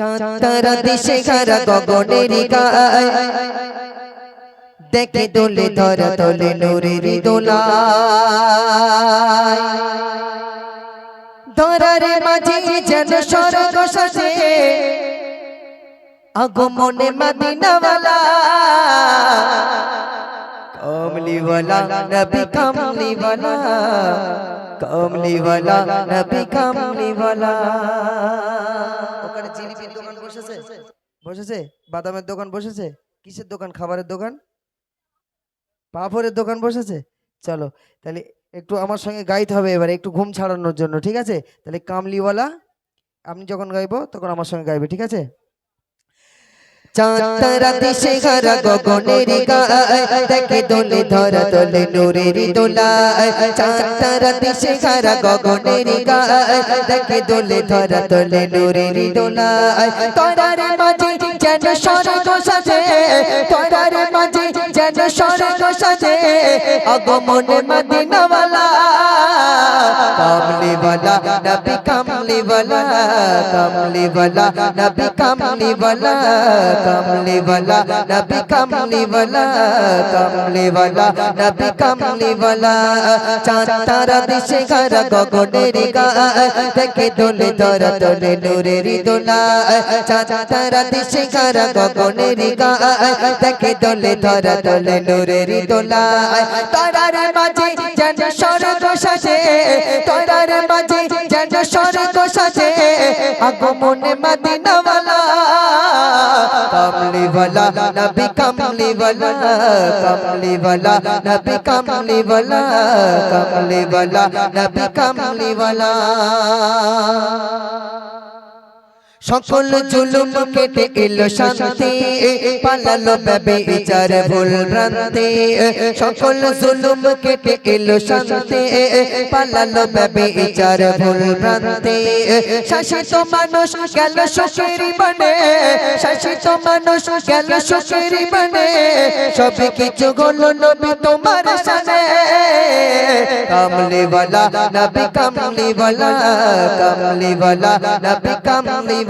চাঁতারা দিশে খারা গগনের গায় দেখে দোলে ধরা তোলে নূরের দোলায় ধরার মাঝে যেন স্বর্গ সাজে আগমনে মদিনাওয়ালা কমলিওয়ালা নবী কমলিওয়ালা কমলিওয়ালা নবী কমলিওয়ালা বসেছে? বসেছে? বাদামের দোকান বসেছে? কিসের দোকান? খাবারের দোকান? পাপড়ের দোকান বসেছে? চলো, তাহলে একটু আমার সঙ্গে গাইতে হবে এবারে, একটু ঘুম ছাড়ানোর জন্য, ঠিক আছে? তাহলে কামলিওয়ালা, আমি যখন গাইবো, তখন আমার সঙ্গে গাইবে, ঠিক আছে? চাঁতারা দিশে হারা গগনের গায়, দেখে দোলে ধরা তোলে নূরের দোলায়। চাঁতারা দিশে হারা গগনের গায়, দেখে দোলে ধরা তোলে নূরের দোলায়। তরার মাঝে যেন স্বর্গ সাজে, তরার মাঝে যেন স্বর্গ সাজে, আগমনে মদিনাওয়ালা। কামলিওয়ালা, নবী কামলিওয়ালা কামলিওয়ালা, নবী কামলিওয়ালা কামলিওয়ালা, নবী কামলিওয়ালা কামলিওয়ালা, নবী কামলিওয়ালা। চাঁতারা দিশে ঘরা গগনের গায়, দেখে দোলে ধরা তোলে নূরের দোলায় চাঁতারা দিশে ঘরা গগনের গায়, দেখে দোলে ধরা তোলে নূরের দোলায় তারার মাঝে যেন স্বর্গ সাজে, তারার মাঝে যেন স্বর্গ সাজে আগমনে মদিনাওয়ালা। কামলিওয়ালা নবী কামলিওয়ালা কামলিওয়ালা নবী কামলিওয়ালা কামলিওয়ালা নবী কামলিওয়ালা। সকল জুলুম কেটে এলো শান্তি। পালালো বেবে বিচার ভুল ভ্রান্তি। সকল জুলুম কেটে এলো শান্তি। পালালো বেবে বিচার ভুল ভ্রান্তি। শাসিত মানুষ গেল সুখের বনে শাসিত মানুষ গেল সুখের বনে সব কিছু হলো নবী তোমার সানে কামলিওয়ালা নবী কামলিওয়ালা কামলিওয়ালা নবী কামলিওয়ালা।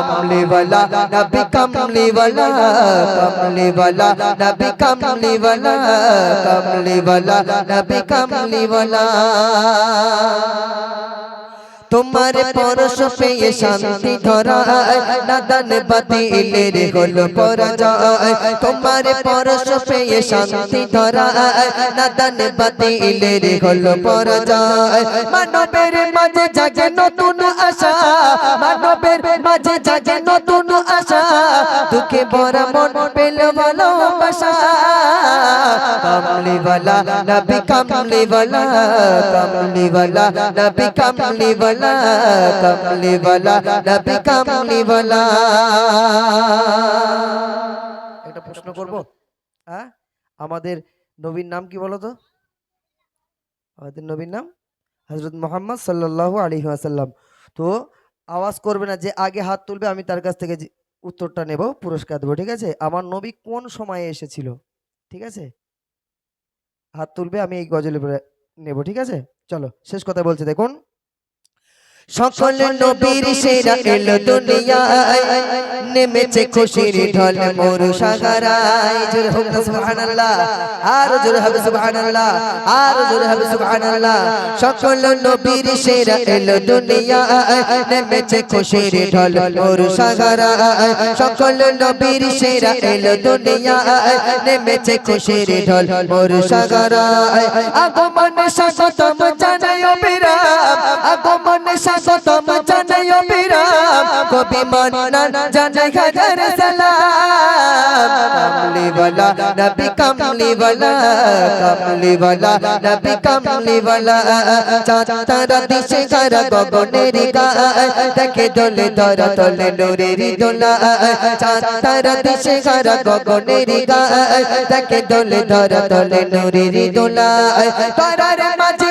কমলিওয়ালা নবী কমলিওয়ালা কমলিওয়ালা নবী কমলিওয়ালা কমলিওয়ালা নবী কমলিওয়ালা তোমার পরশ পেয়ে শান্তি ধরায়। নাদান বাতিলের হল পরাজয়। তোমার পরশ পেয়ে শান্তি ধরায়। নাদান বাতিলের হল পরাজয়। মানবের মাঝে জাগে নতুন আশা। মানবের মাঝে জাগে নতুন আশা। দুঃখে ভরা মন পেল ভালোবাসা। কামলিওয়ালা নবী কামলিওয়ালা কামলিওয়ালা। কামলিওয়ালা কামলিওয়ালা নবী কামলিওয়ালা একটা প্রশ্ন করব? হ্যাঁ আমাদের নবীর নাম কি বলো তো? আমাদের নবীর নাম হজরত মোহাম্মদ সাল্লাল্লাহু আলাইহি ওয়াসাল্লাম। তো আওয়াজ করবে না, যে আগে হাত তুলবে, আমি তার কাছ থেকে উত্তরটা নেব, পুরস্কার দেবো, ঠিক আছে? আমার নবী কোন সময়ে এসেছিল? ঠিক আছে? হাত তুলবে, আমি এই গজলে নেব, ঠিক আছে? চলো, শেষ কথা বলছে, দেখুন। সকল নবীর সেরা এলো দুনিয়ায়। নেমেছে খুশির ঢল মোর সাগরায়। জোরে হোক না সুবহানাল্লাহ। আর জোরে হবে সুবহানাল্লাহ। আর জোরে হবে সুবহানাল্লাহ। সকল নবীর সেরা এলো দুনিয়ায়। নেমেছে খুশির ঢল মোর সাগরায়। সকল নবীর সেরা এলো দুনিয়ায়। নেমেছে খুশির ঢল মোর সাগরায়। আগমন স্বাগতম জানাই অবিরাম। আগমন স্বাগতম জানাই অবিরাম কবি মান্নান জানাই হাজার সালাম। কামলিওয়ালা নবী, কামলিওয়ালা কামলিওয়ালা নবী, কামলিওয়ালা। চাঁদ তারা দিশে সারা গগনের গায়, দেখে দোলে ধরা তলে নূরের দোলা চাঁদ তারা দিশে সারা গগনের গায়, দেখে দোলে ধরা তলে নূরের দোলা তারার মাঝে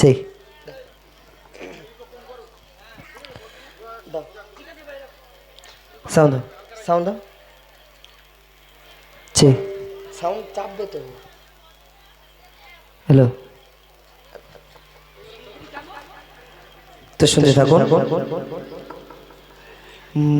সেই সাউন্ড সাউন্ড ছি সাউন্ড চাপবে তো। হ্যালো তো শুনতে থাকুন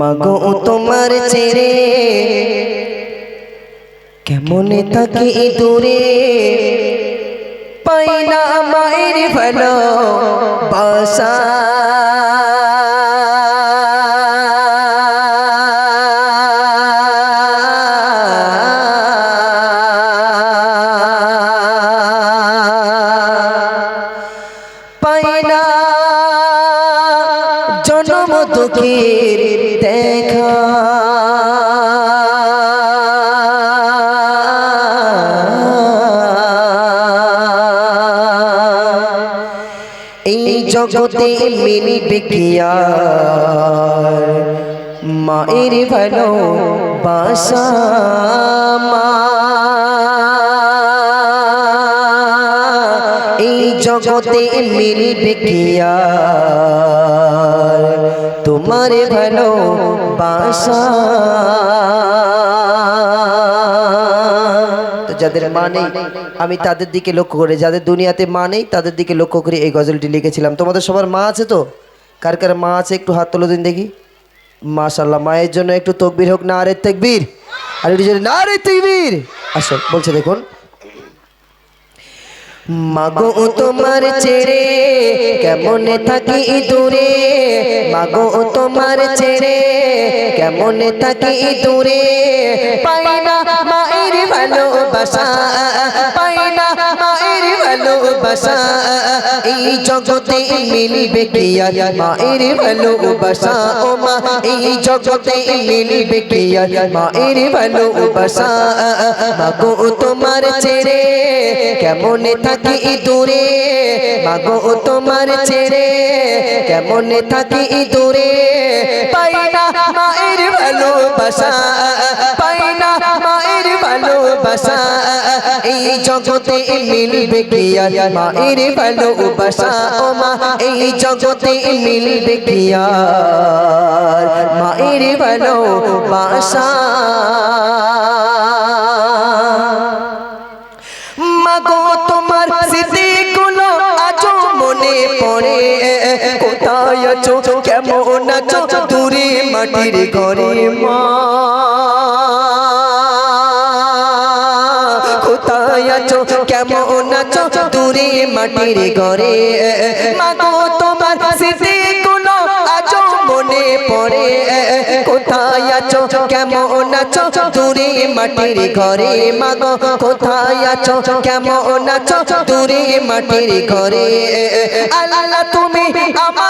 মাগো তোমার ছেড়ে কেমনে থাকি দূরে? পাই না মায়ের বাসা জগতে মিলিবে কি আর মায়ের ভালো বাসা মা। এই জগতে মিলবে কি আর তোমার ভালো বাসা যাদের মা নেই, আমি তাদের দিকে লক্ষ্য করে। যাদের দুনিয়াতে মা নেই, তাদের দিকে লক্ষ্য করে। এই গজলটি লিখেছিলাম। তোমাদের সবার মা আছে তো? কার কার মা আছে? একটু হাত তোলো দিন দেখি। মাশাল্লাহ মায়ের জন্য একটু তকবির হোক না আরে তেকবীর। আর একটু জোরে না আরে তেকবীর। আসো, বলছে দেখুন। মাগো তোমার ছেড়ে কেমনে থাকি দূরে মাগো তোমার ছেড়ে কেমনে থাকি দূরে পাই না ভালোবাসা। পাই না মায়ের ভালোবাসা। এই জগতে মিলিবে কি আর? মায়ের ভালোবাসা। ও মা, এই জগতে মিলিবে কি আর? মায়ের ভালোবাসা। মাগো তোমার ছেড়ে কেমনে থাকি দূরে? মাগো তোমার ছেড়ে কেমনে থাকি দূরে? পাই না মায়ের ভালোবাসা। ভালোবাসা, এই জগতে মিলবে কি আর? মায়ের ভালোবাসা, ও মা, এই জগতে মিলবে কি আর? মায়ের ভালোবাসা। মাগো, তোমার স্মৃতিগুলো আজও মনে পড়ে। কোথায় আছো? কেমন আছো? দূরে মাটির ঘরে মা। আছো? কেমন আছো? দূরে মাটির ঘরে। মাগো, তোমার স্মৃতিগুলো আজও মনে পড়ে। কোথায় আছো? কেমন আছো? দূরে মাটির ঘরে। মাগো, কোথায় আছো? কেমন আছো? দূরে মাটির ঘরে। আল্লাহ, তুমি আমার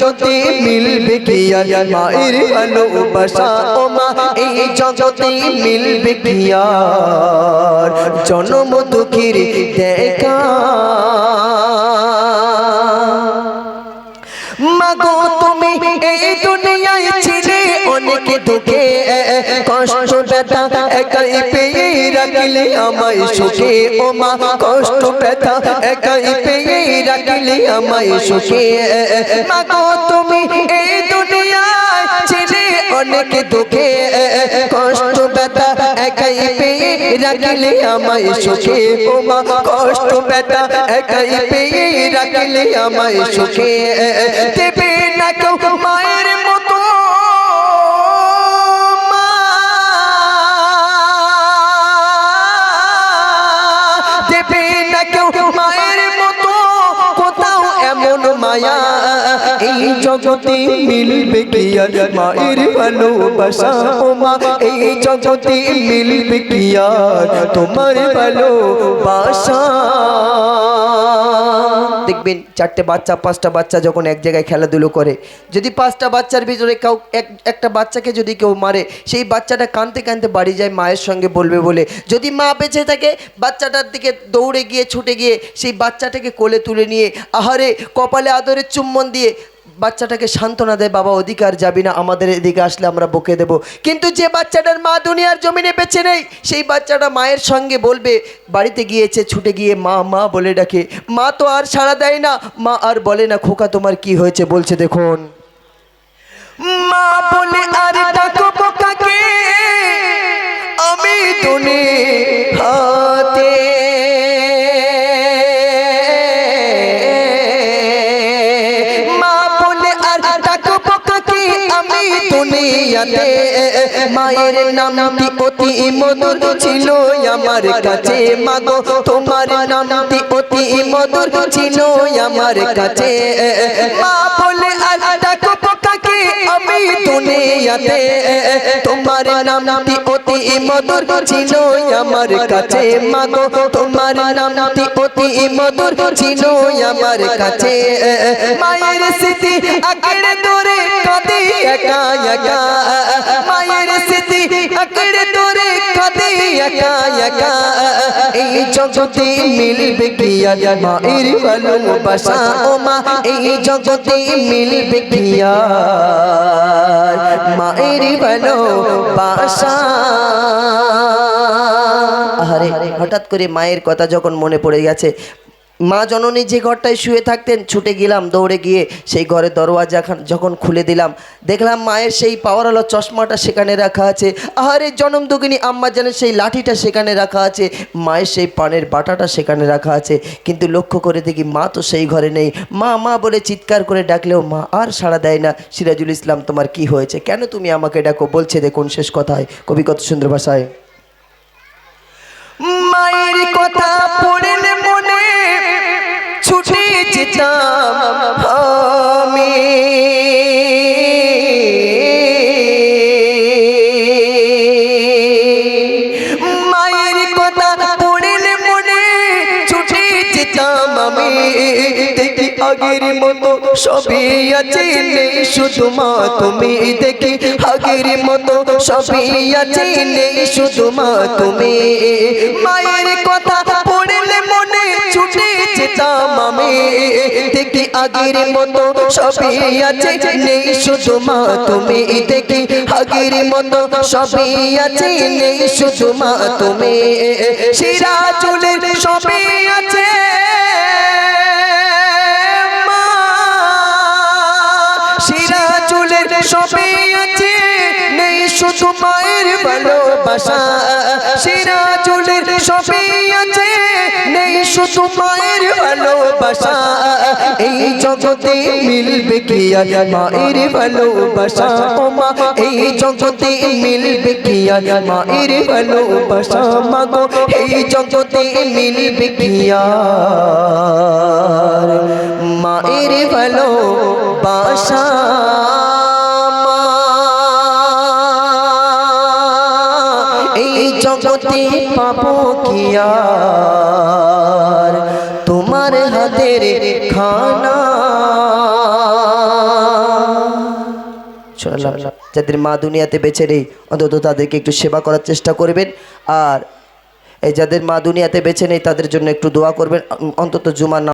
জগতে মিলবে কি আর মায়ের ভালোবাসা? ও মা, এই জগতে মিলবে কি আর? জন্ম দুঃখের দেখা। মাগো তুমি এই দুনিয়ায় ছিলে, অনেক দুঃখে রাখিলে আমায় সুখে ও মা, কষ্ট, ব্যথা একাই পেয়ে রাখিলে আমায় সুখে মা গো, তুমি এই দুনিয়ায় ছিলে অনেক দুঃখে। কষ্ট, ব্যথা একাই পেয়ে রাখিলে আমায় সুখে ও মা, কষ্ট, ব্যথা একাই পেয়ে রাখিলে আমায় সুখে দেবে না কেউ মায়ের মিলবে মায়ের ভালোবাসা মা, এই মিলবে তোমার ভালোবাসা। দেখবেন চারটে বাচ্চা, পাঁচটা বাচ্চা যখন এক জায়গায় খেলাধুলো করে, যদি পাঁচটা বাচ্চার ভিতরে কাউ এক, একটা বাচ্চাকে যদি কেউ মারে, সেই বাচ্চাটা কাঁদতে কাঁদতে বাড়ি যায় মায়ের সঙ্গে বলবে বলে। যদি মা বেঁচে থাকে, বাচ্চাটার দিকে দৌড়ে গিয়ে, ছুটে গিয়ে সেই বাচ্চাটাকে কোলে তুলে নিয়ে, আহারে, কপালে আদরের চুম্বন দিয়ে বাচ্চাটাকে সান্ত্বনা দেয়, বাবা, অধিকার যাবি না, আমাদের এদিকে আসলে আমরা বকে দেব। কিন্তু যে বাচ্চাটার মা দুনিয়ার জমিনে বেঁচে নেই, সেই বাচ্চাটা মায়ের সঙ্গে বলবে, বাড়িতে গিয়েছে, ছুটে গিয়ে মা মা বলে ডাকে। মা তো আর সাড়া দেয় না, মা আর বলে না, খোকা, তোমার কি হয়েছে? বলছে, দেখুন। মা বলে, আর ডাকবো দুনিয়াতে মায়ের নামটি অতি মধুর ছিল, আমার কাছে মাগো, তোমার নামটি অতি মধুর ছিল, আমার কাছে। মা বলে আর ডাকবো কাকে আমি দুনিয়াতে, তোমার নামটি অতি মধুর ছিল, আমার কাছে তোমার নামটি অতি মধুর ছিল, আমার কাছে। মায়ের স্মৃতি মায়ের স্মৃতি কাঁদে, একা একা। এই জগতে মিলবে কি মায়ের ভালোবাসা? ও মা, এই জগতে মিলবে কি মায়ের ভালোবাসা? হঠাৎ করে মায়ের কথা যখন মনে পড়ে গেছে মা জননী যে ঘরটায় শুয়ে থাকতেন, ছুটে গেলাম দৌড়ে গিয়ে সেই ঘরের দরওয়াজা খান- যখন খুলে দিলাম, দেখলাম মায়ের সেই পাওয়ার পাওয়ারওয়ালা চশমাটা সেখানে রাখা আছে। আহারে জনম দুগিনী, আম্মা জানের সেই লাঠিটা সেখানে রাখা আছে। মায়ের সেই পানের বাটাটা সেখানে রাখা আছে। কিন্তু লক্ষ্য করে দেখি মা তো সেই ঘরে নেই। মা মা বলে চিৎকার করে ডাকলেও মা আর সাড়া দেয় না। সিরাজুল ইসলাম, তোমার কি হয়েছে? কেন তুমি আমাকে ডাকো? বলছে দেখুন শেষ কথায়, কবি কত সুন্দর ভাষায়। মায়ের কথা সবই আছে নেই শুধু মা তুমি দেখি আগের মতো সবই আছে নেই শুধু মা তুমি। মায়ের কথা পড়লে মনে ছুটে যেতাম আমি। দেখি আগের মতো সবই আছে নেই শুধু মা তুমি দেখি আগের মতো সবই আছে নেই শুধু মা তুমি। শিরা চুলের সবই আছে। আছে, নেই শুধু মায়ের ভালোবাসা। সবই আছে, নেই শুধু মায়ের ভালোবাসা। এই জগতে মিলবে কি আর মায়ের ভালোবাসা? মা এই জগতে মিলবে কি আর মায়ের ভালোবাসা? মাগো এই জগতে মিলবে কি আর মায়ের ভালোবাসা? জগতে পাবো কি তোমার হাতের খানা। যাদের মা দুনিয়াতে বেছে নেই, অন্তত তাদেরকে একটু সেবা করার চেষ্টা করবেন। আর এই যাদের মা দুনিয়াতে বেছে নেই, তাদের জন্য একটু দোয়া করবেন। অন্তত জুমার